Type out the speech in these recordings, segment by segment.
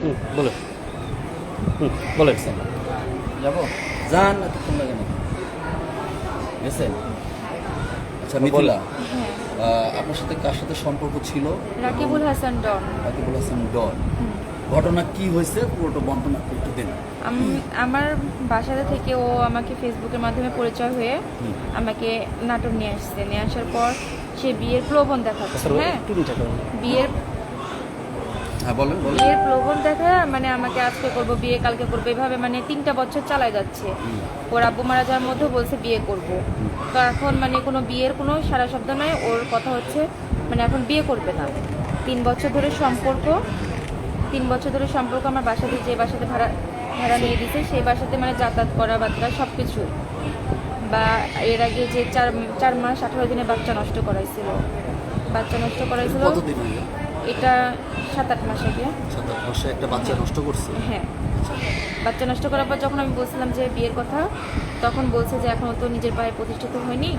হুম বলো হুম বলো যাব? যান এতক্ষণ লাগে না গেছেন আচ্ছা মিথিলা আপনার সাথে কার সাথে সম্পর্ক ছিল? রাকিবুল হাসান ডন। রাকিবুল হাসান ডন। ঘটনা কি হয়েছে? পুরোটা বর্ণনা একটু দিন। আমি আমার বাসাতে থেকে ও আমাকে ফেসবুকের মাধ্যমে পরিচয় হয়ে আমাকে নাটক নিয়ে আসছে। নিয়ে আসার পর সে বিয়ের প্রলোভন দেখাচ্ছে হ্যাঁ? বিয়ের হ্যাঁ বলেন বিয়ের প্রলোভন দেখা মানে আমাকে আজকে করব বিয়ে কালকে করব এভাবে মানে তিনটা বছর চালাই যাচ্ছে। ওর আব্বু মারা যাওয়ার মধ্যে বলছে বিয়ে করব। তো এখন মানে কোনো বিয়ের কোনো সারা শব্দ নয় ওর কথা হচ্ছে মানে এখন বিয়ে করবে না। তিন বছর ধরে সম্পর্ক তিন বছর ধরে সম্পর্ক আমার বাসাতে যে বাসাতে ভাড়া ভাড়া নিয়ে দিছে সেই বাসাতে মানে যাতায়াত করা বাচ্চা সব কিছু বা এর আগে যে চার চার মাস আঠারো দিনে বাচ্চা নষ্ট করাইছিল। বাচ্চা নষ্ট করাইছিল। এটা সাত আট মাস আগে। সাত আট মাসে একটা বাচ্চা নষ্ট করছে? হ্যাঁ। বাচ্চা নষ্ট করার পর যখন আমি বলছিলাম যে বিয়ের কথা তখন বলছে যে এখনও তো নিজের পায়ে প্রতিষ্ঠিত হয়নি।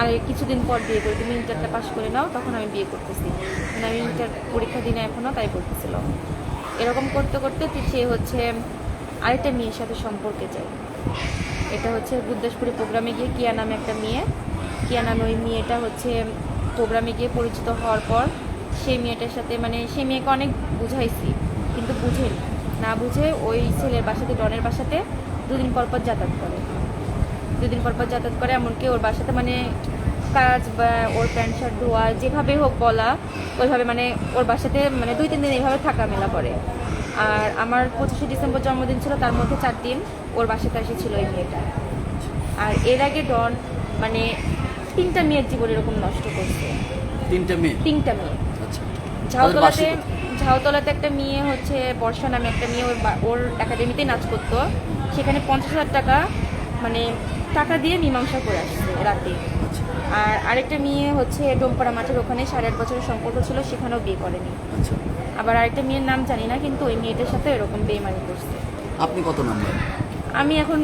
আর কিছুদিন পর বিয়ে করি তুমি ইন্টারটা পাশ করে নাও তখন আমি বিয়ে করতেছি। মানে আমি ইন্টার পরীক্ষা দিনে এখনও তাই বলতেছিল এরকম করতে করতে সে হচ্ছে আরেকটা মেয়ের সাথে সম্পর্কে যায়। এটা হচ্ছে বুদ্ধেশপুরি প্রোগ্রামে গিয়ে কিয়া নামে একটা মেয়ে। কিয়া নামে ওই মেয়েটা হচ্ছে প্রোগ্রামে গিয়ে পরিচিত হওয়ার পর সেই মেয়েটার সাথে মানে সেই মেয়েকে অনেক বুঝাইছি কিন্তু বুঝে না। বুঝে ওই ছেলের বাসাতে ডনের বাসাতে দুদিন পর পর যাতায়াত করে। দুদিন পর পর যাতায়াত করে এমনকি ওর বাসাতে মানে কাজ বা ওর প্যান্ট শার্ট ধোয়া যেভাবে হোক বলা ওইভাবে মানে ওর বাসাতে মানে দুই তিন দিন এইভাবে থাকা মেলা পড়ে আর আমার পঁচিশে ডিসেম্বর জন্মদিন ছিল তার মধ্যে চার দিন ওর বাসাতে এসেছিল এই মেয়েটা। আর এর আগে ডন মানে তিনটা মেয়ের জীবন এরকম নষ্ট করছে। তিনটা মেয়ে? তিনটা মেয়ে। ঝাউতলাতে ঝাউতলাতে একটা মেয়ে হচ্ছে বর্ষা নামে একটা মেয়ে ওর ওর একাডেমিতে নাচ করতো। সেখানে পঞ্চাশ হাজার টাকা মানে টাকা দিয়ে মীমাংসা করে আসছে রাতে। আচ্ছা। আর আরেকটা মেয়ে হচ্ছে ডোমপাড়া মাঠের ওখানে সাড়ে আট বছরের সম্পর্ক ছিল সেখানেও বিয়ে করেনি। আচ্ছা। আবার আরেকটা মেয়ের নাম জানি না কিন্তু ওই মেয়েটার সাথে এরকম বেমানি করছে। আপনি কত নাম্বার? আমি এখন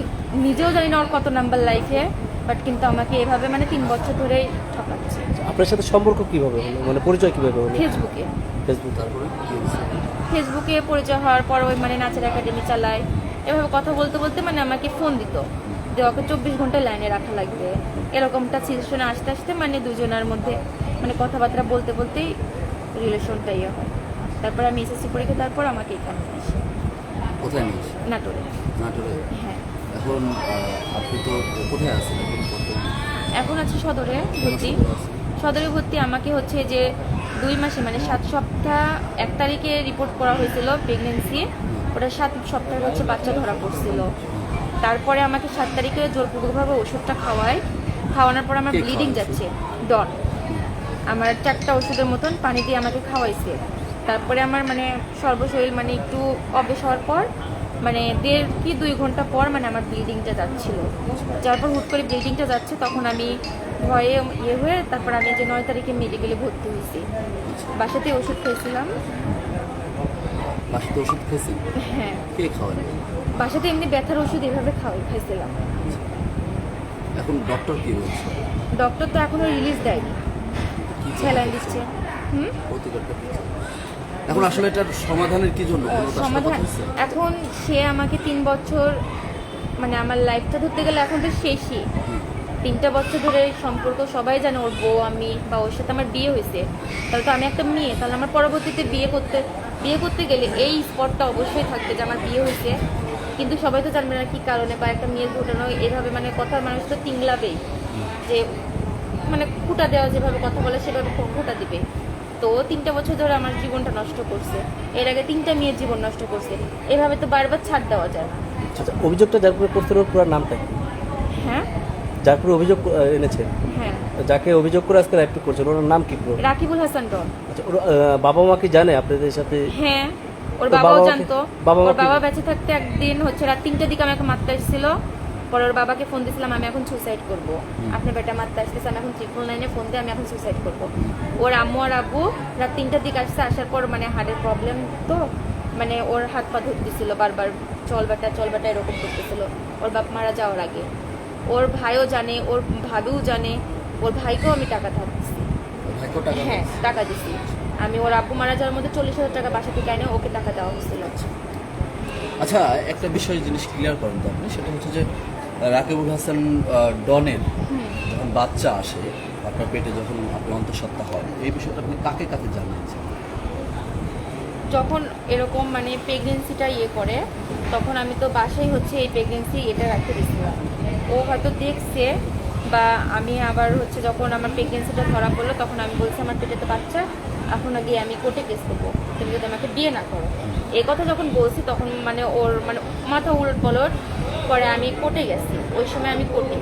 নিজেও জানি না ওর কত নাম্বার লাইফে বাট কিন্তু আমাকে এভাবে মানে তিন বছর ধরেই ঠকাচ্ছে। আপনার সাথে সম্পর্ক কীভাবে হলো? মানে পরিচয় কীভাবে হলো? ফেসবুকে ফেসবুক তারপরে ফেসবুকে পরিচয় হওয়ার পর ওই মানে নাচের একাডেমি চালায়। এভাবে কথা বলতে বলতে মানে আমাকে ফোন দিত। যে ওকে চব্বিশ ঘণ্টা লাইনে রাখা লাগবে। এরকমটা সিচুয়েশনে আসতে আসতে মানে দুজনের মধ্যে মানে কথাবার্তা বলতে বলতেই রিলেশনটা ইয়ে হয়। তারপর আমি এসএসসি পরীক্ষা তারপর আমাকে এখানে নিয়ে আসে। কোথায় নিয়েছে নাটোরে। নাটোরে? হ্যাঁ। এখন আপনি তো কোথায় আছেন? এখন? আছে সদরে ভর্তি। সদরে ভর্তি আমাকে হচ্ছে যে দুই মাসে মানে সাত সপ্তাহ এক তারিখে রিপোর্ট করা হয়েছিল প্রেগনেন্সি ওটা সাত সপ্তাহে হচ্ছে বাচ্চা ধরা পড়ছিল। তারপরে আমাকে সাত তারিখে জোরপূর্বকভাবে ওষুধটা খাওয়ায়। খাওয়ানোর পর আমার ব্লিডিং যাচ্ছে ডন। আমার চারটা ওষুধের মতন পানি দিয়ে আমাকে খাওয়াইছে। তারপরে আমার মানে সর্বশরীর মানে একটু অবেশ হওয়ার পর মানে দেড় কি দুই ঘণ্টা পর মানে আমার ব্লিডিংটা যাচ্ছিল। যার পর হুট করে ব্লিডিংটা যাচ্ছে তখন আমি ভয়ে ইয়ে হয়ে তারপর আমি যে নয় তারিখে মেডিকেলে ভর্তি হয়েছি। বাসাতে ওষুধ খেয়েছিলাম। বাসাতে ওষুধ খেয়েছেন? হ্যাঁ। কে খাওয়ান বাসাতে এমনি ব্যথার ওষুধ এভাবে খাওয়াই খাইছিলাম এখন ডক্টর কি বলছে? ডক্টর তো এখনও রিলিজ দেয়নি। স্যালাইন দিচ্ছে হুম? এখন আসলে এটার সমাধানের কি জন্য? সমাধান এখন সে আমাকে তিন বছর মানে আমার লাইফটা ধরতে গেলে এখন তো শেষই। তিনটা বছর ধরে সম্পর্ক সবাই জানে ওর বউ আমি বা ওর সাথে আমার বিয়ে হয়েছে। তাহলে তো আমি একটা মেয়ে তাহলে আমার পরবর্তীতে বিয়ে করতে বিয়ে করতে গেলে এই স্পটটা অবশ্যই থাকবে যে আমার বিয়ে হয়েছে। কিন্তু সবাই তো জানবে না কি কারণে বা একটা মেয়ের ঘটনা এভাবে মানে কথার মানুষ তো তিংলাবেই। যে মানে খুঁটা দেওয়া যেভাবে কথা বলে সেভাবে খুঁটা দিবে। তো তিনটা বছর ধরে আমার জীবনটা নষ্ট করছে। এর আগে তিনটা মেয়ের জীবন নষ্ট করছে। এভাবে তো বারবার ছাড় দেওয়া যায়। না আচ্ছা অভিযোগটা যার পুরো নামটা হ্যাঁ? যার অভিযোগ আহ, এনেছেন হ্যাঁ। যাকে অভিযোগ করে আজকে করছেন ওর নাম কি পুরো? রাকিবুল হাসান ডন। আচ্ছা ওর বাবা মা কি জানে আপনাদের সাথে? হ্যাঁ ওর বাবাও বাবা জানতো। ওর বাবা বেঁচে থাকতে একদিন হচ্ছে রাত তিনটার দিকে আমাকে মারতে এসেছিল। পরে ওর বাবাকে ফোন দিয়েছিলাম আমি এখন সুসাইড করব। আপনার বেটা মারতে আসতেছে আমি এখন ট্রিপল নাইনে ফোন দিয়ে আমি এখন সুসাইড করব। ওর আম্মু আর আব্বু রাত তিনটার দিকে আসছে আসার পর মানে হার্টের প্রবলেম তো মানে ওর হাত পা ধরতেছিল বারবার চল বেটা চল বেটা এরকম করতেছিল। ওর বাপ মারা যাওয়ার আগে। ওর ভাইও জানে ওর ভাবিও জানে ওর ভাইকেও আমি টাকা থাকছি হ্যাঁ টাকা দিছি। আমি ওর আব্বু মারা যাওয়ার মধ্যে চল্লিশ হাজার টাকা বাসা থেকে এনে ওকে টাকা দেওয়া হয়েছিল আচ্ছা একটা বিষয় জিনিস ক্লিয়ার করেন তো আপনি সেটা হচ্ছে যে রাকিবুল হাসান ডনের যখন বাচ্চা আসে আপনার পেটে যখন আপনি অন্তঃসত্ত্বা হয় এই বিষয়টা আপনি কাকে কাকে জানিয়েছেন? যখন এরকম মানে প্রেগনেন্সিটা ইয়ে করে তখন আমি তো বাসায় হচ্ছে এই প্রেগনেন্সি এটা রাখতে দিয়েছিলাম ও হয়তো দেখছে বা আমি আবার হচ্ছে যখন আমার প্রেগনেন্সিটা ধরা পড়ল তখন আমি বলছি আমার পেটে তো বাচ্চা এখন আগে আমি কোর্টে কেস করব। তুমি যদি আমাকে বিয়ে না করো। এই কথা যখন বলছি তখন মানে ওর মানে মাথা উলট পলট পরে আমি কোর্টে গেছি। ওই সময় আমি কোর্টে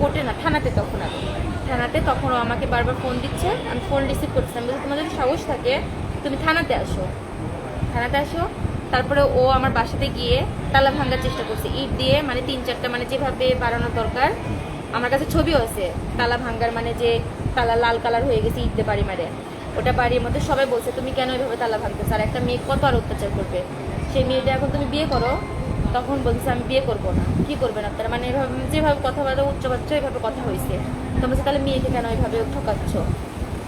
কোর্টে না, থানাতে তখন আমি। থানাতে তখন আমাকে বারবার ফোন দিচ্ছে, আমি ফোন রিসিভ করছিলাম বলছি, তোমার যদি সাহস থাকে, তুমি থানাতে আসো। থানাতে আসো, তারপরে ও আমার বাসাতে গিয়ে তালা ভাঙার চেষ্টা করছে। ইট দিয়ে মানে তিন চারটা মানে যেভাবে বাড়ানোর দরকার, আমার কাছে ছবিও আছে। তালা ভাঙ্গার মানে যে তালা লাল কালার হয়ে গেছে ইট বাড়ি মারে। ওটা বাড়ির মধ্যে সবাই বলছে, তুমি কেন এভাবে তালা ভাঙতেছ? আর একটা মেয়ে কত আর অত্যাচার করবে? সেই মেয়েটা এখন তুমি বিয়ে করো তখন বলছে আমি বিয়ে করব না। কি করবেন আপনারা মানে এভাবে যেভাবে কথাবার্তা উচ্চ বাচ্চা এভাবে কথা হয়েছে তো বলছে তাহলে মেয়েকে কেন এভাবে ঠকাচ্ছ?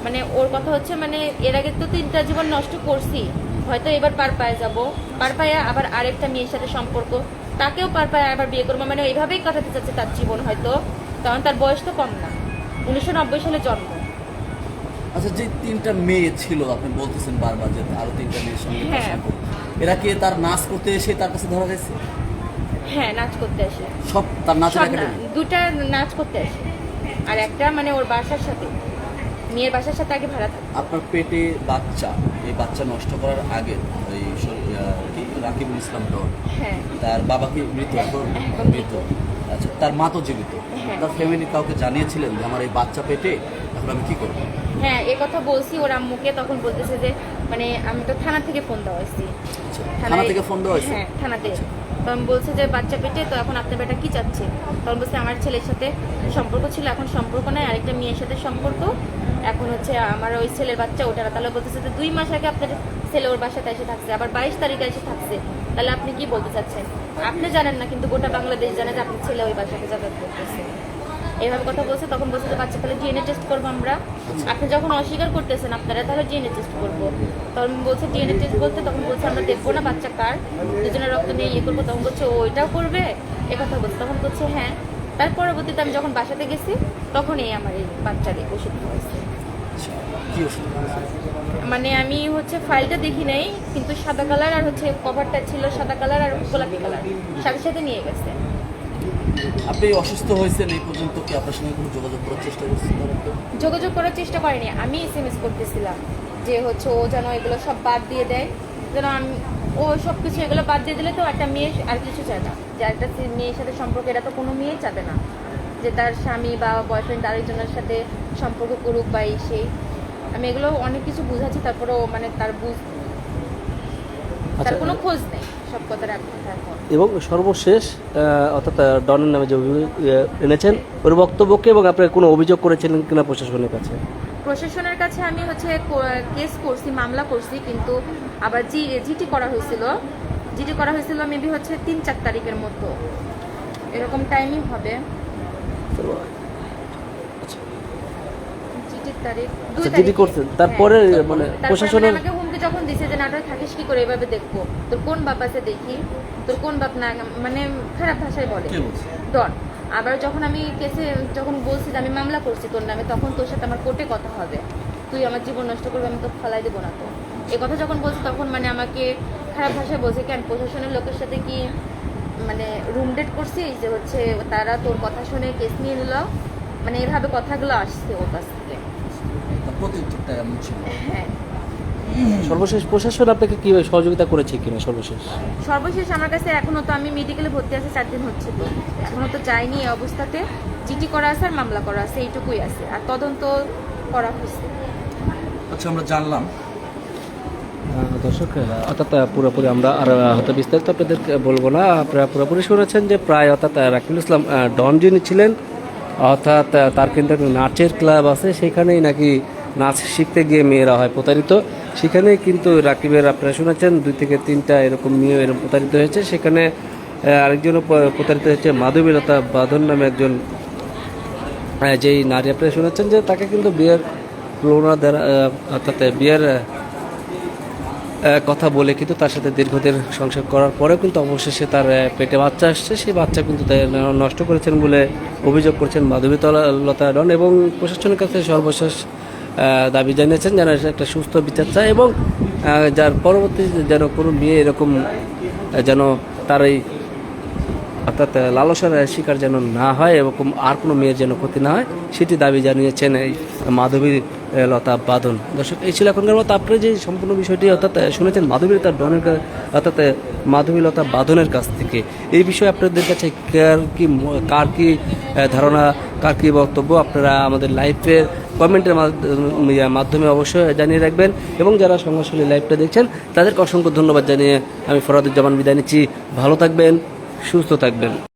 মানে ওর কথা হচ্ছে মানে এর আগে তো তিনটা জীবন নষ্ট করছি। হয়তো এবার পার পায়ে যাব। পার পায়ে আবার আরেকটা মেয়ের সাথে সম্পর্ক। তাকেও পার পায়ে আবার বিয়ে করব। মানে এইভাবেই কাটাতে চাচ্ছে তার জীবন হয়তো কারণ তার বয়স তো কম না। উনিশশো নব্বই সালে জন্ম। আচ্ছা যে তিনটা মেয়ে ছিল আপনি বলতেছেন বারবার যে আরও তিনটা মেয়ের সঙ্গে হ্যাঁ। এরা কি তার নাচ করতে এসে তার কাছে ধরা গেছে হ্যাঁ নাচ করতে আসে। সব তার নাচের সব না দুটা নাচ করতে আসে। আর একটা মানে ওর বাসার সাথে মেয়ের বাসার সাথে আগে ভাড়া থাকে। আপনার পেটে বাচ্চা এই বাচ্চা নষ্ট করার আগে ওই কি রাকিবুল ইসলাম ডন হ্যাঁ। তার বাবা কি মৃত এখন এখন মৃত। আচ্ছা তার মা তো জীবিত। হ্যাঁ। তার ফ্যামিলি কাউকে জানিয়েছিলেন যে আমার এই বাচ্চা পেটে এখন আমি কি করব? হ্যাঁ এ কথা বলছি ওর আম্মুকে তখন বলতেছে যে মানে আমি তো থানা থেকে ফোন দেওয়া হয়েছি। আচ্ছা, থানা থেকে ফোন দেওয়া হয়েছে? হ্যাঁ থানাতে। তখন বলছে যে বাচ্চা পেটে তো এখন আপনার বেটা কি চাচ্ছে? তখন বলছে আমার ছেলের সাথে সম্পর্ক ছিল এখন সম্পর্ক নাই আরেকটা মেয়ের সাথে সম্পর্ক। এখন হচ্ছে আমার ওই ছেলের বাচ্চা ওটা তাহলে বলতেছে যে দুই মাস আগে আপনার ছেলে ওর বাসাতে এসে থাকছে আবার বাইশ তারিখে এসে থাকছে। তাহলে আপনি কি বলতে চাচ্ছেন? আপনি জানেন না কিন্তু গোটা বাংলাদেশ জানে যে আপনার ছেলে ওই বাসাতে যাতায়াত করতেছে। এইভাবে কথা বলছে তখন বলছে যে বাচ্চা তাহলে ডিএনএ টেস্ট করব আমরা। আপনি যখন অস্বীকার করতেছেন আপনারা তাহলে ডিএনএ টেস্ট করব। তখন বলছে ডিএনএ টেস্ট বলতে তখন বলছে আমরা দেখব না বাচ্চা কার দুজনের রক্ত নিয়ে ইয়ে করব। তখন বলছে ওইটাও করবে? এ কথা বলছে। তখন বলছে হ্যাঁ। তার পরবর্তীতে আমি যখন বাসাতে গেছি তখনই আমার এই বাচ্চার এই ওষুধ হয়েছে। আচ্ছা, মানে আমি হচ্ছে ফাইলটা দেখি নাই কিন্তু সাদা কালার আর হচ্ছে কভারটা ছিল সাদা কালার আর গোলাপি কালার সাথে সাথে নিয়ে গেছে। আপনি অসুস্থ হয়েছেন, এই পর্যন্ত কি আপনার সঙ্গে কোনো যোগাযোগ করার চেষ্টা করছেন? যোগাযোগ করার চেষ্টা করেনি, আমি এস এম এস করতেছিলাম যে হচ্ছে ও যেন এগুলো সব বাদ দিয়ে দেয়, যেন আমি, ও সব কিছু এগুলো বাদ দিয়ে দিলে তো একটা মেয়ে আর কিছু চায় না, যে একটা মেয়ের সাথে সম্পর্ক, এটা তো কোনো মেয়েই চাবে না, যে তার স্বামী বা বয়ফ্রেন্ড আরেকজনের সাথে সম্পর্ক করুক বা এই সেই। আমি এগুলো অনেক কিছু বুঝাচ্ছি তারপরে মানে তার বুঝ তার আচ্ছা কোনো খোঁজ নেই সব কথা এবং সর্বশেষ অর্থাৎ ডনের নামে যে অভিযোগ এনেছেন ওর বক্তব্যকে এবং আপনার কোনো অভিযোগ করেছিলেন কিনা প্রশাসনের কাছে প্রশাসনের কাছে আমি হচ্ছে কেস করছি মামলা করছি কিন্তু আবার জি জিটি করা হয়েছিল জিটি করা হয়েছিল মেবি হচ্ছে তিন চার তারিখের মতো এরকম টাইমই হবে আচ্ছা। জিটির তারিখ আচ্ছা, তারিখে। করছেন। তারপরে হ্যাঁ। মানে প্রশাসনের- যখন দিছে যে নাটক থাকিস কি করে এভাবে দেখব। তোর কোন বাপ আছে দেখি? তোর কোন বাপ না মানে খারাপ ভাষায় বলে। ডন আবার যখন আমি কেসে যখন বলছি আমি মামলা করছি তোর নামে তখন তোর সাথে আমার কোর্টে কথা হবে। তুই আমার জীবন নষ্ট করবি আমি তো ফালাই দেবো না তো। এ কথা যখন বলছি তখন মানে আমাকে খারাপ ভাষায় বলছে কেন প্রশাসনের লোকের সাথে কি মানে রুম ডেট করছিস? যে হচ্ছে তারা তোর কথা শুনে কেস নিয়ে নিল। মানে এভাবে কথাগুলো আসছে ওর কাছ থেকে। হ্যাঁ। সর্বশেষ প্রশাসন আপনাকে কীভাবে সহযোগিতা করেছে কিনা সর্বশেষ? সর্বশেষ আমার কাছে এখনও তো আমি মেডিকেলে ভর্তি আছে চার দিন হচ্ছে তো। এখনও তো যাইনি এই অবস্থাতে। জিটি করা আছে আর মামলা করা আছে এইটুকুই আছে। আর তদন্ত করা হয়েছে। আচ্ছা আমরা জানলাম। দর্শক অর্থাৎ পুরোপুরি আমরা আর হয়তো বিস্তারিত আপনাদেরকে বলব না। আপনারা পুরোপুরি শুনেছেন যে প্রায় অর্থাৎ রাকিবুল ইসলাম ডন যিনি ছিলেন অর্থাৎ তার কিন্তু একটা নাচের ক্লাব আছে। সেখানেই নাকি নাচ শিখতে গিয়ে মেয়েরা হয় প্রতারিত। সেখানেই কিন্তু রাকিবের আপনারা শুনেছেন, দুই থেকে তিনটা এরকম মেয়ে এরকম প্রতারিত হয়েছে। সেখানে আরেকজনও প্রতারিত হয়েছে, মাধবীলতা বাঁধন নামে একজন যেই নারী আপনারা শুনেছেন যে তাকে কিন্তু বিয়ের প্রণোদনা দ্বারা অর্থাৎ বিয়ের কথা বলে কিন্তু তার সাথে দীর্ঘদিন সংসার করার পরেও কিন্তু অবশেষে তার পেটে বাচ্চা আসছে। সেই বাচ্চা কিন্তু নষ্ট করেছেন বলে অভিযোগ করছেন মাধবীতলা, লতা ডন এবং প্রশাসনের কাছে সর্বশেষ দাবি জানিয়েছেন যেন একটা সুস্থ বিচার চায় এবং যার পরবর্তী যেন কোনো মেয়ে এরকম যেন তার এই, অর্থাৎ লালসার শিকার যেন না হয় এরকম আর কোনো মেয়ের যেন ক্ষতি না হয়, সেটি দাবি জানিয়েছেন এই মাধবী লতা বাদন দর্শক, এই ছিল এখনকার মতো। আপনি যে সম্পূর্ণ বিষয়টি, অর্থাৎ শুনেছেন মাধবী লতা ডনের অর্থাৎ মাধবী লতা বাদনের কাছ থেকে। এই বিষয়ে আপনাদের কাছে কার কি কার কি ধারণা, কার কি বক্তব্য, আপনারা আমাদের লাইভের কমেন্টের মাধ্যমে- অবশ্যই জানিয়ে রাখবেন। এবং যারা সংঘর্ষলী লাইভটা দেখছেন, তাদেরকে অসংখ্য ধন্যবাদ জানিয়ে আমি ফরাদুজ্জামান বিদায় নিচ্ছি। ভালো থাকবেন, সুস্থ থাকবেন।